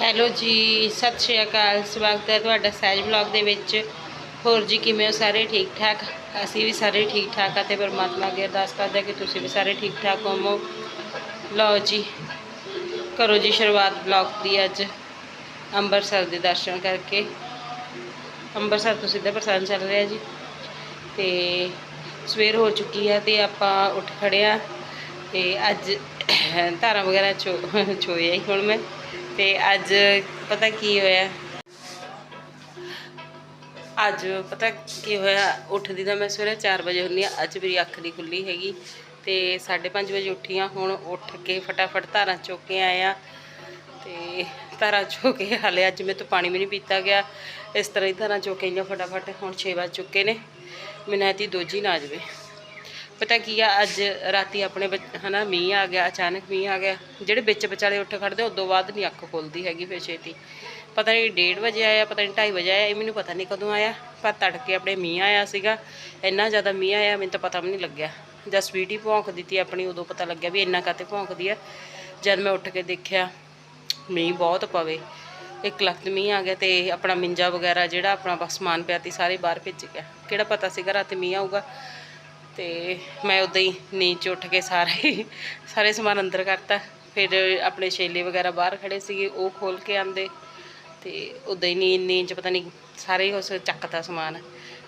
Hello ਜੀ, ਸਤਿ ਸ਼੍ਰੀ ਅਕਾਲ, ਸਵਾਗਤ ਹੈ ਤੁਹਾਡਾ ਸਹਿਜ ਵਲੌਗ ਦੇ ਵਿੱਚ। ਹੋਰ ਜੀ, ਕਿਵੇਂ ਹੋ? ਸਾਰੇ ਠੀਕ ਠਾਕ? ਅਸੀਂ ਵੀ ਸਾਰੇ ਠੀਕ ਠਾਕ ਆ ਤੇ ਪਰਮਾਤਮਾ ਅੱਗੇ ਅਰਦਾਸ ਕਰਦੇ ਹਾਂ ਕਿ ਤੁਸੀਂ ਵੀ ਸਾਰੇ ਠੀਕ ਠਾਕ ਹੋਵੋ। ਲਓ ਜੀ, ਕਰੋ ਜੀ ਸ਼ੁਰੂਆਤ ਵਲੌਗ ਦੀ ਅੱਜ ਅੰਮ੍ਰਿਤਸਰ ਦੇ ਦਰਸ਼ਨ ਕਰਕੇ। ਅੰਮ੍ਰਿਤਸਰ ਤੋਂ ਸਿੱਧਾ ਪ੍ਰਸੰਨ ਚੱਲ ਰਿਹਾ ਜੀ। ਤੇ ਸਵੇਰ ਹੋ ਚੁੱਕੀ ਹੈ ਤੇ ਆਪਾਂ ਉੱਠ ਖੜੇ ਆ ਤੇ ਅੱਜ ਧਾਰਾ ਵਗੈਰਾ ਚੋ, ਚੋਏ ਹੀ ਹੁਣ ਮੈਂ। ਤੇ ਅੱਜ ਪਤਾ ਕੀ ਹੋਇਆ? ਅੱਜ ਪਤਾ ਕੀ ਹੋਇਆ? ਉੱਠਦੀ ਤਾਂ ਮੈਂ ਸਵੇਰੇ 4 ਵਜੇ ਹੁੰਦੀ ਆ ਅੱਜ ਮੇਰੀ ਅੱਖ ਨਹੀਂ ਖੁੱਲੀ ਹੈਗੀ। ਤੇ 5:30 ਵਜੇ ਉੱਠੀ ਆ ਹੁਣ ਉੱਠ ਕੇ ਫਟਾਫਟ ਧਾਰਾਂ ਚੁੱਕ ਕੇ ਆਇਆ ਤੇ ਧਾਰਾਂ ਚੁੱਕ ਕੇ ਹਾਲੇ ਅੱਜ ਮੇਰੇ ਤੋਂ ਪਾਣੀ ਵੀ ਨਹੀਂ ਪੀਤਾ ਗਿਆ। ਇਸ ਤਰ੍ਹਾਂ ਹੀ ਧਾਰਾਂ ਚੁੱਕ ਕੇ ਆਈਆਂ ਫਟਾਫਟ, ਹੁਣ 6 ਵਜ ਚੁੱਕੇ ਨੇ। ਮੈਨੂੰ ਐਤੀ ਦੋਜੀ ਨਾ ਆ ਜਾਵੇ। ਪਤਾ ਕੀ ਆ, ਅੱਜ ਰਾਤੀ ਆਪਣੇ ਬੱਚ- ਹਨਾ ਮੀਂਹ ਆ ਗਿਆ, ਅਚਾਨਕ ਮੀਂਹ ਆ ਗਿਆ, ਜਿਹੜੇ ਵਿੱਚ ਵਿਚਾਲੇ ਉੱਠ ਖੜਦੇ, ਉਦੋਂ ਬਾਅਦ ਨਹੀਂ ਅੱਖ ਖੁੱਲਦੀ ਹੈਗੀ ਫਿਰ ਛੇਤੀ। ਪਤਾ ਨਹੀਂ 1:30 ਵਜੇ ਆਇਆ, ਪਤਾ ਨਹੀਂ 2:30 ਵਜੇ ਆਇਆ, ਇਹ ਮੈਨੂੰ ਪਤਾ ਨਹੀਂ ਕਦੋਂ ਆਇਆ, ਪਰ ਤੜਕੇ ਆਪਣੇ ਮੀਂਹ ਆਇਆ ਸੀਗਾ, ਇੰਨਾ ਜ਼ਿਆਦਾ ਮੀਂਹ ਆਇਆ, ਮੈਨੂੰ ਤਾਂ ਪਤਾ ਵੀ ਨਹੀਂ ਲੱਗਿਆ। ਜਦ ਸਵੀਟੀ ਭੌਂਕ ਦਿੱਤੀ ਆਪਣੀ, ਉਦੋਂ ਪਤਾ ਲੱਗਿਆ ਵੀ ਇੰਨਾ ਕਾਤੇ ਭੌਂਕਦੀ ਆ। ਜਦ ਮੈਂ ਉੱਠ ਕੇ ਦੇਖਿਆ, ਮੀਂਹ ਬਹੁਤ ਪਵੇ, ਇੱਕ ਲੱਖ ਮੀਂਹ ਆ ਗਿਆ ਤੇ ਆਪਣਾ ਮਿੰਜਾ ਵਗੈਰਾ ਜਿਹੜਾ ਆਪਣਾ ਬਸ ਸਮਾਨ ਪਿਆ ਤੀ, ਸਾਰੇ ਬਾਹਰ ਭੇਜ ਗਿਆ। ਕਿਹੜਾ ਪਤਾ ਸੀਗਾ ਰਾਤੀ ਮੀਂਹ ਆਊਗਾ। ਤੇ ਮੈਂ ਉਦਾਂ ਹੀ ਨੀਂਦ 'ਚ ਉੱਠ ਕੇ ਸਾਰੇ ਸਾਰੇ ਸਮਾਨ ਅੰਦਰ ਕਰਤਾ। ਫਿਰ ਆਪਣੇ ਛੇਲੇ ਵਗੈਰਾ ਬਾਹਰ ਖੜੇ ਸੀਗੇ, ਉਹ ਖੋਲ ਕੇ ਆਂਦੇ ਤੇ ਉਦਾਂ ਹੀ ਨੀਂਦ ਨੀਂਦ 'ਚ ਪਤਾ ਨਹੀਂ ਸਾਰੇ ਹੀ ਉਸ ਚੱਕਤਾ ਸਮਾਨ।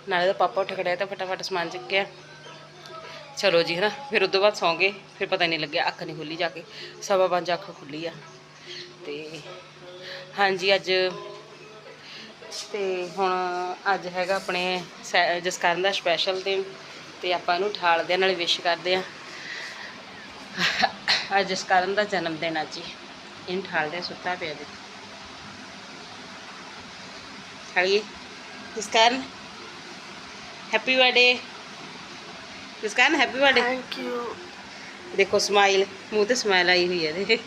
ਨਾਲੇ ਤਾਂ ਪਾਪਾ ਉੱਠ ਖੜਿਆ ਤਾਂ ਫਟਾਫਟ ਸਮਾਨ ਚੱਕਿਆ। ਚਲੋ ਜੀ ਹਨਾ, ਫਿਰ ਉਦੋਂ ਬਾਅਦ ਸੌਂ ਗਏ, ਫਿਰ ਪਤਾ ਨਹੀਂ ਲੱਗਿਆ ਅੱਖ ਨਹੀਂ ਖੁੱਲੀ ਜਾ ਕੇ, ਸਵਾ ਪੰਜ ਅੱਖ ਖੁੱਲੀ ਆ। ਤੇ ਹਾਂਜੀ, ਅੱਜ ਤੇ ਹੁਣ ਅੱਜ ਹੈਗਾ ਆਪਣੇ ਸੈ- ਜਸਕਰਨ ਦਾ ਸਪੈਸ਼ਲ ਦਿਨ। ਤੇ ਆਪਾਂ ਇਹਨੂੰ ਠਾਲਦੇ ਆ ਨਾਲੇ ਵਿਸ਼ ਕਰਦੇ ਆ। ਅੱਜ ਜਸਕਰਨ ਦਾ ਜਨਮ ਦਿਨ ਅੱਜ ਹੀ ਇਹਨੂੰ ਠਾਲਦੇ ਆ, ਸੁੱਤਾ ਪਿਆ ਜੀ। ਠਾਲੀਏ Jaskaran happy birthday Jaskaran happy birthday thank you ਦੇਖੋ ਸਮਾਈਲ ਮੂੰਹ ਤੇ ਸਮਾਈਲ ਆਈ ਹੋਈ ਹੈ ਇਹਦੇ।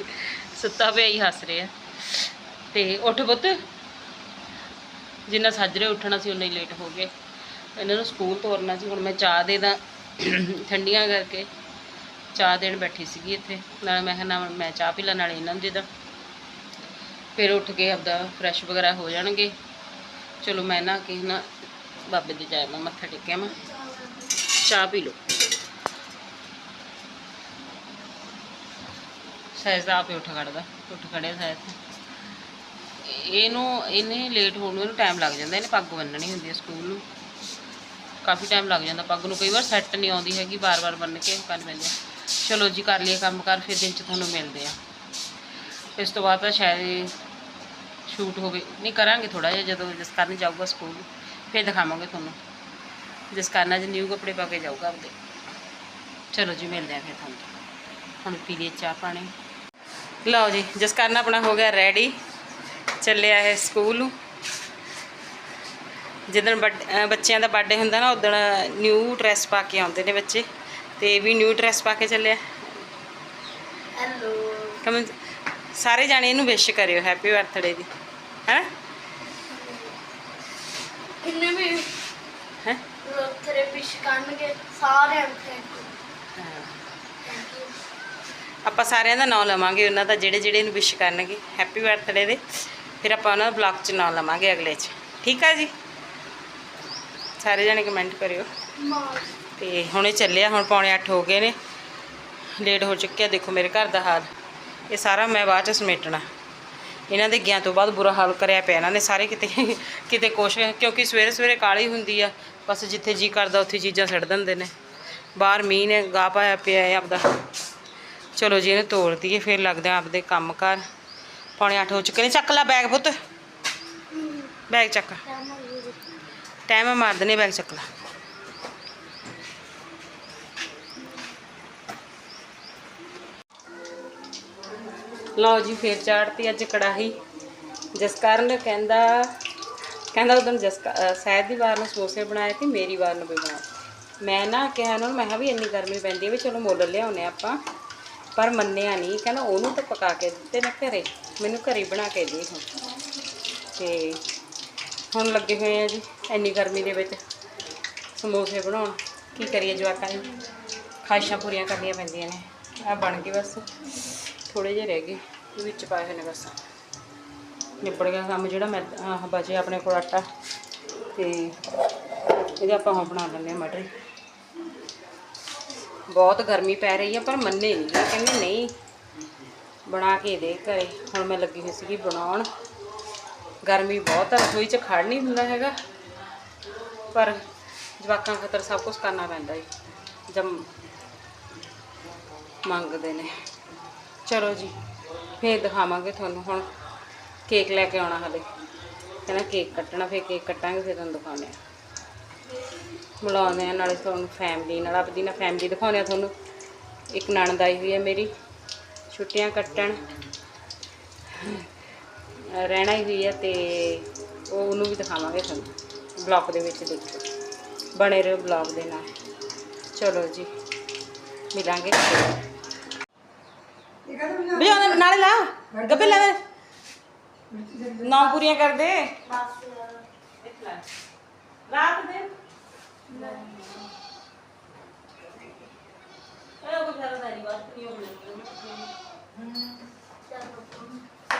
ਸੁੱਤਾ ਪਿਆ ਹੀ ਹੱਸ ਰਿਹਾ। ਤੇ ਉੱਠ ਪੁੱਤ। ਜਿੰਨਾ ਸੱਜਰੇ ਉੱਠਣਾ ਸੀ ਉਨਾ ਹੀ ਲੇਟ ਹੋ ਗਏ ਇਹਨਾਂ ਨੂੰ ਸਕੂਲ ਤੋਰਨਾ ਸੀ, ਹੁਣ ਮੈਂ ਚਾਹ ਦੇ ਦਾ ਠੰਡੀਆਂ ਕਰਕੇ ਚਾਹ ਦੇਣ ਬੈਠੀ ਸੀਗੀ ਇੱਥੇ। ਨਾਲ ਮੈਂ ਕਿਹਾ ਨਾਲ ਮੈਂ ਚਾਹ ਪੀ ਲਾਂ, ਨਾਲੇ ਇਹਨਾਂ ਨੂੰ ਦੇ ਦਾਂ। ਫਿਰ ਉੱਠ ਕੇ ਆਪਦਾ ਫਰੈਸ਼ ਵਗੈਰਾ ਹੋ ਜਾਣਗੇ। ਚਲੋ ਮੈਂ ਨਾ ਕੇ ਨਾ ਬਾਬੇ ਦੇ ਜਾਇਆ ਮੈਂ ਮੱਥਾ ਟੇਕਿਆ ਮੈਂ ਚਾਹ ਪੀ ਲਓ। ਸਹਿਜ ਦਾ ਆਪੇ ਉੱਠ ਖੜਦਾ, ਉੱਠ ਖੜਿਆ ਸਹਿਜ ਇਹਨੂੰ, ਇਹਨੇ ਲੇਟ ਹੋਣ ਨੂੰ ਇਹਨੂੰ ਟਾਈਮ ਲੱਗ ਜਾਂਦਾ, ਇਹਨੇ ਪੱਗ ਬੰਨਣੀ ਹੁੰਦੀ ਹੈ ਸਕੂਲ ਨੂੰ। ਕਾਫੀ ਟਾਈਮ ਲੱਗ ਜਾਂਦਾ, ਪੱਗ ਨੂੰ ਕਈ ਵਾਰ ਸੈੱਟ ਨਹੀਂ ਆਉਂਦੀ ਹੈਗੀ ਬਾਰ-ਬਾਰ ਬੰਨ ਕੇ ਕਰ ਲੈਂਦੇ ਚਲੋ ਜੀ, ਕਰ ਲਈਏ ਕੰਮ ਕਰ, ਫਿਰ ਦਿਨ ਚ ਤੁਹਾਨੂੰ ਮਿਲਦੇ ਆ ਇਸ ਤੋਂ ਬਾਅਦ ਤਾਂ ਸ਼ਾਇਦ ਸ਼ੂਟ ਹੋਵੇ। ਨਹੀਂ, ਕਰਾਂਗੇ ਥੋੜਾ ਜਿਹਾ, ਜਦੋਂ ਜਿਸ ਕਰਨ ਜਾਊਗਾ ਸਕੂਲ, ਫਿਰ ਦਿਖਾਵਾਂਗੇ ਤੁਹਾਨੂੰ। ਜਿਸ ਕਰਨ ਅੱਜ ਨਿਊ ਕੱਪੜੇ ਪਾ ਕੇ ਜਾਊਗਾ ਆਪਦੇ। ਚਲੋ ਜੀ, ਮਿਲਦੇ ਆ ਫਿਰ ਤੁਹਾਨੂੰ। ਹੁਣ ਪੀ ਲਈਏ ਚਾਹ ਪਾਣੀ। ਲਓ ਜੀ ਜਿਸ ਕਰਨ ਆਪਣਾ ਹੋ ਗਿਆ ਰੈਡੀ ਚੱਲਿਆ ਹੈ ਸਕੂਲ ਨੂੰ। ਜਿੱਦਣ ਬੱਚਿਆਂ ਦਾ ਬਰਥਡੇ ਹੁੰਦਾ ਨਾ ਉਦੋਂ ਨਿਊ ਡਰੈਸ ਪਾ ਕੇ ਆਉਂਦੇ ਨੇ ਬੱਚੇ ਤੇ ਵੀ ਨਿਊ ਡਰੈਸ ਪਾ ਕੇ ਚੱਲਿਆ। ਹੈਲੋ ਸਾਰੇ ਜਾਣੇ ਇਹਨੂੰ ਵਿਸ਼ ਕਰਿਓ ਹੈਪੀ ਬਰਥਡੇ ਦੀ। ਹੈ? ਕਿੰਨੇ ਵੀ ਹੈ? ਤੇਰੇ ਵਿਸ਼ ਕਰਨਗੇ ਯੂ ਆਪਾਂ ਸਾਰਿਆਂ ਦਾ ਨਾਮ ਲਵਾਂਗੇ ਉਹਨਾਂ ਦਾ ਜਿਹੜੇ ਜਿਹੜੇ ਇਹਨੂੰ ਵਿਸ਼ ਕਰਨਗੇ ਹੈਪੀ ਬਰਥਡੇ ਦੇ। ਫਿਰ ਆਪਾਂ ਉਹਨਾਂ ਦਾ ਬਲੌਗ 'ਚ ਨਾਮ ਲਵਾਂਗੇ ਅਗਲੇ 'ਚ। ਠੀਕ ਆ ਜੀ? ਸਾਰੇ ਜਾਣੇ ਕਮੈਂਟ ਕਰਿਓ। ਤੇ ਹੁਣੇ ਚੱਲਿਆ ਹੁਣ ਪੌਣੇ 8 ਹੋ ਗਏ ਨੇ। ਲੇਟ ਹੋ ਚੁੱਕਿਆ ਦੇਖੋ ਮੇਰੇ ਘਰ ਦਾ ਹਾਲ। ਇਹ ਸਾਰਾ ਮੈਂ ਬਾਅਦ ਚ ਸਮੇਟਣਾ। ਇਹਨਾਂ ਦੇ ਗਿਆ ਤੋਂ ਬਾਅਦ ਬੁਰਾ ਹਾਲ ਕਰਿਆ ਪਿਆ ਇਹਨਾਂ ਨੇ ਸਾਰੇ ਕਿਤੇ ਕਿਤੇ ਕੁਛ ਕਿਉਂਕਿ ਸਵੇਰੇ ਸਵੇਰੇ ਕਾਲੀ ਹੁੰਦੀ ਆ। ਬਸ ਜਿੱਥੇ ਜੀ ਕਰਦਾ ਉੱਥੇ ਚੀਜ਼ਾਂ ਛੱਡ ਦਿੰਦੇ ਨੇ। ਬਾਹਰ ਮੀਂਹ ਨੇ ਗਾਹ ਪਾਇਆ ਪਿਆ ਹੈ ਆਪਦਾ। ਚਲੋ ਜੀ ਇਹਨੂੰ ਤੋੜ ਦਈਏ ਫਿਰ ਲੱਗਦੇ ਆ ਆਪਦੇ ਕੰਮ ਕਾਰ। ਪੌਣੇ 8 ਹੋ ਚੁੱਕੇ ਨੇ। ਚੱਕ ਲੈ ਬੈਗ ਪੁੱਤ। ਬੈਗ ਚੱਕ। ਟਾਈਮ ਮਾਰ ਦਨੇ ਬੈਗ ਚੱਕ ਲੈ। ਲਓ ਜੀ, ਫੇਰ ਚਾੜਤੀ ਅੱਜ ਕੜਾਹੀ। ਜਸਕਰਨ ਕਹਿੰਦਾ ਕਹਿੰਦਾ ਉਦੋਂ ਜਸ ਸਹਿਦ ਦੀ ਵਾਰ ਨੂੰ ਸਮੋਸੇ ਬਣਾਏ ਤੇ ਮੇਰੀ ਵਾਰ ਨੂੰ ਵੀ ਬਣਾਏ। ਮੈਂ ਨਾ ਕਿਹਾ ਉਹਨਾਂ ਨੂੰ, ਮੈਂ ਕਿਹਾ ਵੀ ਇੰਨੀ ਗਰਮੀ ਪੈਂਦੀ ਹੈ ਵੀ ਚਲੋ ਮੁੱਲ ਲਿਆਉਨੇ ਆਪਾਂ, ਪਰ ਮੰਨਿਆ ਨਹੀਂ ਕਹਿੰਦਾ ਉਹਨੂੰ ਤਾਂ ਪਕਾ ਕੇ ਦਿੱਤੇ ਨੇ ਘਰੇ। ਮੈਨੂੰ ਘਰੇ ਹੀ ਬਣਾ ਕੇ ਦੇ ਹੁਣ। ਤੇ ਹੁਣ ਲੱਗੇ ਹੋਏ ਆ ਜੀ, ਇੰਨੀ ਗਰਮੀ ਦੇ ਵਿੱਚ ਸਮੋਸੇ ਬਣਾਉਣ। ਕੀ ਕਰੀਏ ਜਵਾਕਾਂ ਦੀ? ਖਾਹਿਸ਼ਾਂ ਪੂਰੀਆਂ ਕਰਨੀਆਂ ਪੈਂਦੀਆਂ ਨੇ। ਆ ਬਣ ਗਏ ਬਸ। ਥੋੜੇ ਜਿਹੇ ਰਹਿ ਗਏ। ਇਹ ਵਿੱਚ ਪਾਏ ਹੋਏ ਨੇ ਬਸ। ਨਿਬੜ ਗਿਆ ਕੰਮ ਜਿਹੜਾ ਮੈਂ, ਆਹ ਬਚੇ ਆਪਣੇ ਕੋਲ ਆਟਾ। ਤੇ ਇਹਦੇ ਆਪਾਂ ਹੁਣ ਬਣਾ ਲੈਂਦੇ ਆ ਮਟਰ। ਬਹੁਤ ਗਰਮੀ ਪੈ ਰਹੀ ਆ, ਪਰ ਮੰਨੇ ਨਹੀਂ ਕਹਿੰਦੇ ਨਹੀਂ, ਬਣਾ ਕੇ ਦੇ ਘਰੇ। ਹੁਣ ਮੈਂ ਲੱਗੀ ਹੋਈ ਸੀਗੀ ਬਣਾਉਣ। ਗਰਮੀ ਬਹੁਤ ਆ, ਰਸੋਈ 'ਚ ਖੜ ਨਹੀਂ ਹੁੰਦਾ ਹੈਗਾ। ਪਰ ਜਵਾਕਾਂ ਖਾਤਰ ਸਭ ਕੁਝ ਕਰਨਾ ਪੈਂਦਾ ਜੀ। ਜਮ ਮੰਗਦੇ ਨੇ। ਚਲੋ ਜੀ, ਫੇਰ ਦਿਖਾਵਾਂਗੇ ਤੁਹਾਨੂੰ ਹੁਣ ਕੇਕ ਲੈ ਕੇ ਆਉਣਾ ਹਲੇ। ਕਹਿੰਦਾ ਕੇਕ ਕੱਟਣਾ, ਫੇਰ ਕੇਕ ਕੱਟਾਂਗੇ, ਫੇਰ ਤੁਹਾਨੂੰ ਦਿਖਾਉਂਦੇ ਆ ਮਿਲਾਉਂਦੇ ਆ ਨਾਲੇ ਤੁਹਾਨੂੰ ਫੈਮਿਲੀ ਨਾਲ ਆਪਦੀ ਨਾਲ ਫੈਮਿਲੀ ਦਿਖਾਉਂਦੇ ਆ ਤੁਹਾਨੂੰ। ਇੱਕ ਨਣਦ ਆਈ ਹੋਈ ਹੈ ਮੇਰੀ, ਛੁੱਟੀਆਂ ਕੱਟਣ। ਰਹਿਣਾ ਹੀ ਹੋਈ ਹੈ ਤੇ ਉਹ ਉਹਨੂੰ ਵੀ ਦਿਖਾਵਾਂਗੇ ਤੁਹਾਨੂੰ। ਬਲੌਗ ਦੇ ਵਿੱਚ ਦੇਖੋ ਬਣੇ ਰਹੋ ਬਲੌਗ ਦੇ ਨਾਲ। ਚਲੋ ਜੀ ਮਿਲਾਂਗੇ। ਬਜਾਉਂਦੇ ਨਾਲੇ ਲਾ। ਗੱਬੇ ਲੈ ਨੌ ਪੂਰੀਆਂ ਕਰ ਦੇ ਰਾਤ ਦੇ। ਇਹ ਉਹ ਘਰ ਦਾ ਨਹੀਂ ਬਾਤ ਨਹੀਂ ਹੋਣੀ।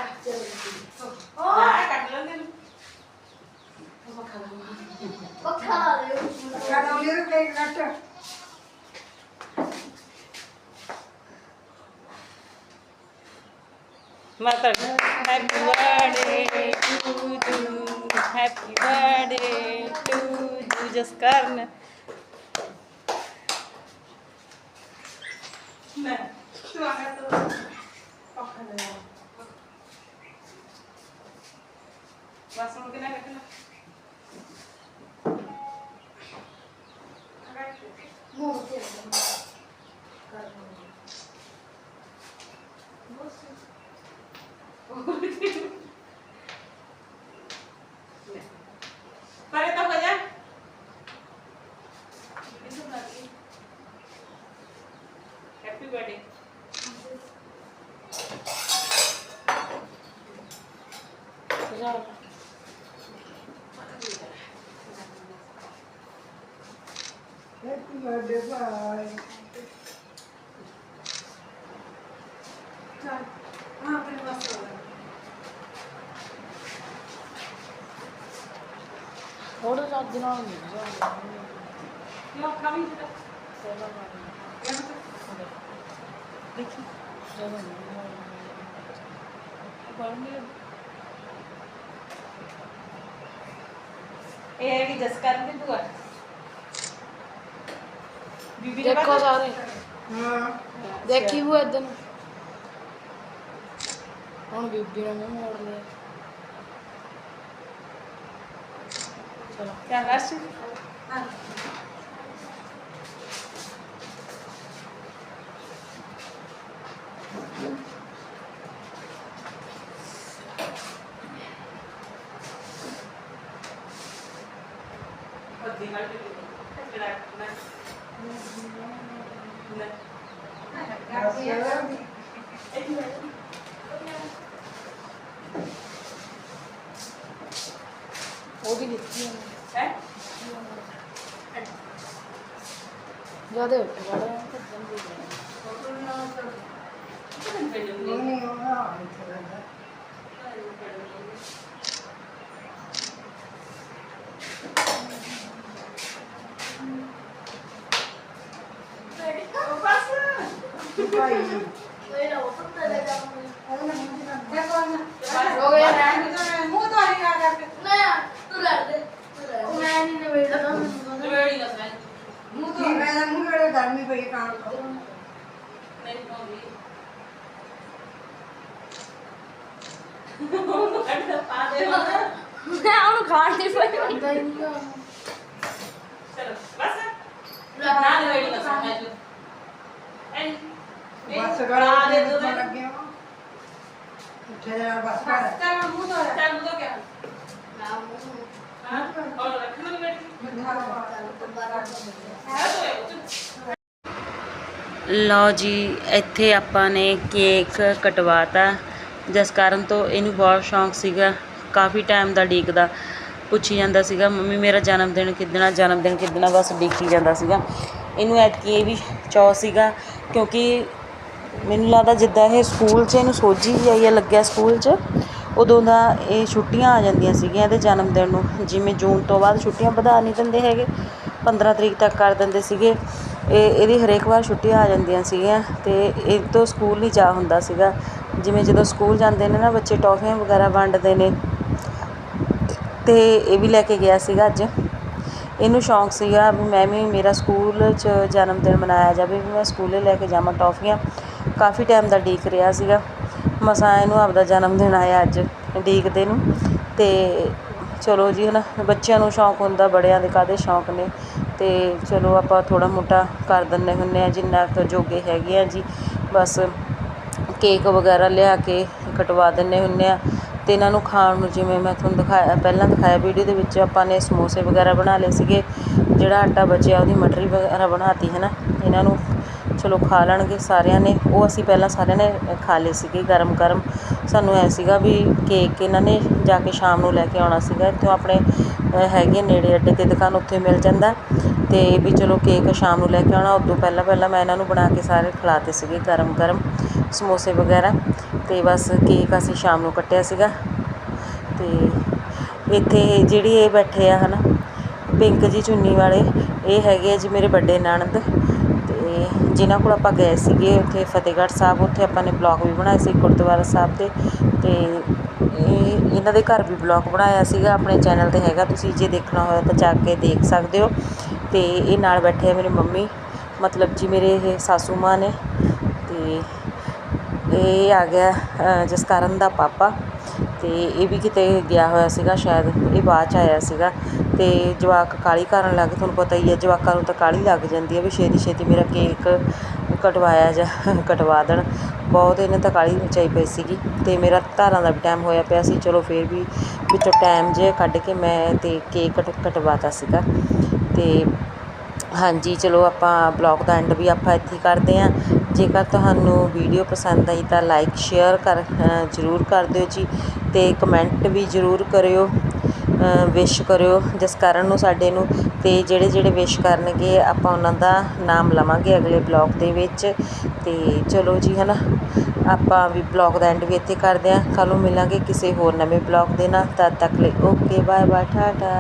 ਆ ਕੱਟ ਲੈਂਦੇ ਮਾਤਾ happy birthday to you happy birthday to you Jaskaran ਮੈਂ ਤੂੰ ਆ ਤੋ ਬਸ ਹੁਣ ਕਿੰਨਾ ਕੱਟਣਾ ਮੂੰਹ ਤੇ ਪਰੇ ਤਾਂ ਹੋ ਜਾ ਹੈਪੀ ਬਰਥਡੇ ਥੋੜਾ ਰੱਜ ਨਾਲ ਨਹੀਂ ਕਿਉਂ ਖਾਵੀਂ ਤੇ ਦੇਖੀ ਜਦੋਂ ਨਹੀਂ ਗਰਮੀ ਇਹ ਹੈ ਕਿ ਜਸ ਕਰਨ ਦੀ ਦੁਆ ਬੀਬੀ ਦੇ ਦੇਖੋ ਸਾਰੇ। ਦੇਖੀ ਉਹ ਇਦਾਂ ਹੁਣ ਬੀਬੀ ਨੇ ਮੂੰਹ ਮੋੜ ਲਿਆ। ਚਲੋ। ਕਿਆ ਲਾਸਟ ਅੱਧੀ ਹਟ ਗਈ ਜਿਹੜਾ ਨਾ ਉਹਦੀ ਦਿੱਤੀ ਉਹਨੇ। ਹੈ? ਜ਼ਿਆਦਾ ਉੱਠ ਵੜਿਆ ਤਾਂ ਜੰਦੀ ਗਿਆ ਹੋ ਗਿਆ ਨਾ ਤੂੰ ਰਹਿ ਦੇ ਮੈਂ ਨਹੀਂ ਨਵੇੜਦਾ ਰਵੇੜੀ ਦਾ ਸਮੈਲ ਗਰਮੀ ਪਈ ਕਾਂ ਨਹੀਂ ਪਾਉਂਦੀ। ਉਹ ਕੱਢ ਪਾ ਦੇ ਮੈਂ ਉਹਨੂੰ ਖਾਣ ਨਹੀਂ। ਪਈ ਚਲੋ ਬਸ। ਨਾ ਰਵੇੜੀ ਦਾ ਸਮੈਲ ਐਂ ਬਸ ਬਣਾ ਦੇ ਦੋ ਕਰ ਲੱਗੇ ਹੋ। ਉੱਠੇ ਜਾ ਬਸ ਕਰ। ਚੱਲ ਮੂੰਹ ਧੋ ਚੱਲ ਮੂੰਹ ਧੋ ਕੇ ਆ। ਹਾਂ ਔਰ ਰੱਖਣਾ ਰਵੇੜੀ ਲਓ ਜੀ, ਇੱਥੇ ਆਪਾਂ ਨੇ ਕੇਕ ਕਟਵਾਤਾ। ਜਿਸ ਕਾਰਨ ਤੋਂ ਇਹਨੂੰ ਬਹੁਤ ਸ਼ੌਂਕ ਸੀਗਾ। ਕਾਫੀ ਟਾਈਮ ਦਾ ਡੀਕਦਾ ਪੁੱਛੀ ਜਾਂਦਾ ਸੀਗਾ, ਮੰਮੀ, ਮੇਰਾ ਜਨਮ ਦਿਨ ਕਿੱਦਣਾ? ਜਨਮ ਦਿਨ ਕਿੱਦਣਾ? ਬਸ ਡੀਕੀ ਜਾਂਦਾ ਸੀਗਾ। ਇਹਨੂੰ ਐਤਕੀ ਇਹ ਵੀ ਚਾਅ ਸੀਗਾ ਕਿਉਂਕਿ ਮੈਨੂੰ ਲੱਗਦਾ ਜਿੱਦਾਂ ਇਹ ਸਕੂਲ 'ਚ, ਇਹਨੂੰ ਸੋਝੀ ਆਈ ਆ ਲੱਗਿਆ ਸਕੂਲ 'ਚ, ਉਦੋਂ ਦਾ ਇਹ ਛੁੱਟੀਆਂ ਆ ਜਾਂਦੀਆਂ ਸੀਗੀਆਂ ਇਹਦੇ ਜਨਮ ਦਿਨ ਨੂੰ। ਜਿਵੇਂ ਜੂਨ ਤੋਂ ਬਾਅਦ ਛੁੱਟੀਆਂ ਵਧਾ ਨਹੀਂ ਦਿੰਦੇ ਹੈਗੇ 15 ਤਰੀਕ ਤੱਕ ਕਰ ਦਿੰਦੇ ਸੀਗੇ। ਇਹ ਇਹਦੀ ਹਰੇਕ ਵਾਰ ਛੁੱਟੀਆਂ ਆ ਜਾਂਦੀਆਂ ਸੀਗੀਆਂ ਅਤੇ ਇਹ ਤੋਂ ਸਕੂਲ ਨਹੀਂ ਜਾ ਹੁੰਦਾ ਸੀਗਾ। ਜਿਵੇਂ ਜਦੋਂ ਸਕੂਲ ਜਾਂਦੇ ਨੇ ਨਾ, ਬੱਚੇ ਟੌਫੀਆਂ ਵਗੈਰਾ ਵੰਡਦੇ ਨੇ। ਅਤੇ ਇਹ ਵੀ ਲੈ ਕੇ ਗਿਆ ਸੀਗਾ ਅੱਜ। ਇਹਨੂੰ ਸ਼ੌਂਕ ਸੀਗਾ ਵੀ ਮੈਂ ਵੀ ਮੇਰਾ ਸਕੂਲ 'ਚ ਜਨਮ ਦਿਨ ਮਨਾਇਆ ਜਾਵੇ, ਵੀ ਮੈਂ ਸਕੂਲੇ ਲੈ ਕੇ ਜਾਵਾਂ ਟੌਫੀਆਂ। ਕਾਫੀ ਟਾਈਮ ਦਾ ਡੀਕ ਰਿਹਾ ਸੀਗਾ। ਮਸਾਂ ਇਹਨੂੰ ਆਪਦਾ ਜਨਮ ਦਿਨ ਆਇਆ ਅੱਜ ਡੀਕਦੇ ਨੂੰ। ਤੇ ਚਲੋ ਜੀ ਹਨਾ, ਬੱਚਿਆਂ ਨੂੰ ਸ਼ੌਂਕ ਹੁੰਦਾ, ਬੜਿਆਂ ਦੇ ਕਾਹਦੇ ਸ਼ੌਂਕ ਨੇ। ਤੇ ਚਲੋ ਆਪਾਂ ਥੋੜਾ ਮੋਟਾ ਕਰ ਦਿੰਦੇ ਹੁੰਦੇ ਆ ਜਿੰਨਾ ਕੁ ਜੋਗੇ ਹੈਗੇ ਆ ਜੀ। ਬਸ ਕੇਕ ਵਗੈਰਾ ਲਿਆ ਕੇ ਕਟਵਾ ਦਿੰਦੇ ਹੁੰਦੇ ਆ। ਅਤੇ ਇਹਨਾਂ ਨੂੰ ਖਾਣ ਨੂੰ ਜਿਵੇਂ ਮੈਂ ਤੁਹਾਨੂੰ ਦਿਖਾਇਆ ਪਹਿਲਾਂ ਦਿਖਾਇਆ ਵੀਡੀਓ ਦੇ ਵਿੱਚ ਆਪਾਂ ਨੇ ਸਮੋਸੇ ਵਗੈਰਾ ਬਣਾ ਲਏ ਸੀਗੇ। ਜਿਹੜਾ ਆਟਾ ਬਚਿਆ ਉਹਦੀ ਮਟਰੀ ਵਗੈਰਾ ਬਣਾਤੀ ਹੈ ਨਾ ਇਹਨਾਂ ਨੂੰ ਚਲੋ ਖਾ ਲੈਣਗੇ ਸਾਰਿਆਂ ਨੇ। ਉਹ ਅਸੀਂ ਪਹਿਲਾਂ ਸਾਰਿਆਂ ਨੇ ਖਾ ਲਏ ਸੀਗੇ ਗਰਮ ਗਰਮ ਸਾਨੂੰ ਐ ਸੀਗਾ ਵੀ ਕੇਕ ਇਹਨਾਂ ਨੇ ਜਾ ਕੇ ਸ਼ਾਮ ਨੂੰ ਲੈ ਕੇ ਆਉਣਾ ਸੀਗਾ। ਇੱਥੋਂ ਆਪਣੇ ਅ, ਹੈਗੇ ਨੇੜੇ ਅੱਡੇ 'ਤੇ ਦੁਕਾਨ ਉੱਥੇ ਮਿਲ ਜਾਂਦਾ। ਅਤੇ ਵੀ ਚਲੋ ਕੇਕ ਸ਼ਾਮ ਨੂੰ ਲੈ ਕੇ ਆਉਣਾ। ਉਦੋਂ ਪਹਿਲਾਂ ਪਹਿਲਾਂ ਮੈਂ ਇਹਨਾਂ ਨੂੰ ਬਣਾ ਕੇ ਸਾਰੇ ਖਿਲਾਤੇ ਸੀਗੇ ਗਰਮ ਗਰਮ ਸਮੋਸੇ ਵਗੈਰਾ। ਅਤੇ ਬਸ ਕੇਕ ਅਸੀਂ ਸ਼ਾਮ ਨੂੰ ਕੱਟਿਆ ਸੀਗਾ। ਅਤੇ ਇੱਥੇ ਜਿਹੜੀ ਇਹ ਬੈਠੇ ਆ ਹਨਾ, ਪਿੰਕ ਜੀ ਚੁੰਨੀ ਵਾਲੇ, ਇਹ ਹੈਗੇ ਆ ਜੀ ਮੇਰੇ ਵੱਡੇ ਨਣਦ। ਤੇ ਜਿਨ੍ਹਾਂ ਕੋਲ ਆਪਾਂ ਗਏ ਸੀਗੇ ਉੱਥੇ ਫਤਿਹਗੜ੍ਹ ਸਾਹਿਬ, ਉੱਥੇ ਆਪਾਂ ਨੇ ਬਲੌਗ ਵੀ ਬਣਾਏ ਸੀ ਗੁਰਦੁਆਰਾ ਸਾਹਿਬ ਦੇ ਤੇ ਇਹ ਇਹਨਾਂ ਦੇ ਘਰ ਵੀ ਬਲੌਗ ਬਣਾਇਆ ਸੀਗਾ, ਆਪਣੇ ਚੈਨਲ ਤੇ ਹੈਗਾ। ਤੁਸੀਂ ਜੇ ਦੇਖਣਾ ਹੋਇਆ ਤਾਂ ਜਾ ਕੇ ਦੇਖ ਸਕਦੇ ਹੋ। ਅਤੇ ਇਹ ਨਾਲ ਬੈਠੇ ਆ ਮੇਰੇ ਮੰਮੀ ਮਤਲਬ ਜੀ ਮੇਰੇ ਇਹ ਸਾਸੂ ਮਾਂ ਨੇ ਅਤੇ ਇਹ ਆ ਗਿਆ ਅ, ਜਸਕਰਨ ਦਾ ਪਾਪਾ ਅਤੇ ਇਹ ਵੀ ਕਿਤੇ ਗਿਆ ਹੋਇਆ ਸੀਗਾ ਸ਼ਾਇਦ ਇਹ ਬਾਅਦ 'ਚ ਆਇਆ ਸੀਗਾ ਅਤੇ ਜਵਾਕ ਕਾਹਲੀ ਕਰਨ ਲੱਗ ਤੁਹਾਨੂੰ ਪਤਾ ਹੀ ਹੈ ਜਵਾਕਾਂ ਨੂੰ ਤਾਂ ਕਾਹਲੀ ਲੱਗ ਜਾਂਦੀ ਹੈ ਵੀ ਛੇਤੀ ਛੇਤੀ ਮੇਰਾ ਕੇਕ ਕਟਵਾਇਆ ਜਾਂ ਕਟਵਾ ਦੇਣ। ਬਹੁਤ ਇਹਨੇ ਤਾਂ ਕਾਹਲੀ ਮਚਾਈ ਪਈ ਸੀਗੀ ਅਤੇ ਮੇਰਾ ਧਾਰਾਂ ਦਾ ਵੀ ਟਾਈਮ ਹੋਇਆ ਪਿਆ ਸੀ ਚਲੋ ਫਿਰ ਵੀ ਵਿੱਚੋਂ ਟਾਈਮ ਜੇ ਕੱਢ ਕੇ ਮੈਂ ਅਤੇ ਕੇਕ ਕਟ ਕਟਵਾਤਾ ਸੀਗਾ। ਅਤੇ ਹਾਂਜੀ, ਚਲੋ ਆਪਾਂ ਬਲੌਗ ਦਾ ਐਂਡ ਵੀ ਆਪਾਂ ਇੱਥੇ ਕਰਦੇ ਹਾਂ। ਜੇਕਰ ਤੁਹਾਨੂੰ ਵੀਡੀਓ ਪਸੰਦ ਆਈ ਤਾਂ ਲਾਈਕ ਸ਼ੇਅਰ ਕਰ ਜ਼ਰੂਰ ਕਰ ਦਿਓ ਜੀ ਅਤੇ ਕਮੈਂਟ ਵੀ ਜ਼ਰੂਰ ਕਰਿਓ ਵਿਸ਼ ਕਰਿਓ ਜਿਸ ਕਾਰਨ ਨੂੰ ਸਾਡੇ ਨੂੰ ਤੇ ਜਿਹੜੇ ਜਿਹੜੇ ਵਿਸ਼ ਕਰਨਗੇ ਆਪਾਂ ਉਹਨਾਂ ਦਾ ਨਾਮ ਲਵਾਂਗੇ ਅਗਲੇ ਬਲੌਗ ਦੇ ਵਿੱਚ। ਤੇ ਚਲੋ ਜੀ, ਹਨਾ, ਆਪਾਂ ਵੀ ਬਲੌਗ ਦਾ ਐਂਡ ਵੀ ਇੱਥੇ ਕਰਦੇ ਹਾਂ। ਕੱਲ੍ਹ ਨੂੰ ਮਿਲਾਂਗੇ ਕਿਸੇ ਹੋਰ ਨਵੇਂ ਬਲੌਗ ਦੇ ਨਾਲ। ਤਦ ਤੱਕ ਲਈ ਓਕੇ ਬਾਏ ਬਾਏ ਟਾਟਾ।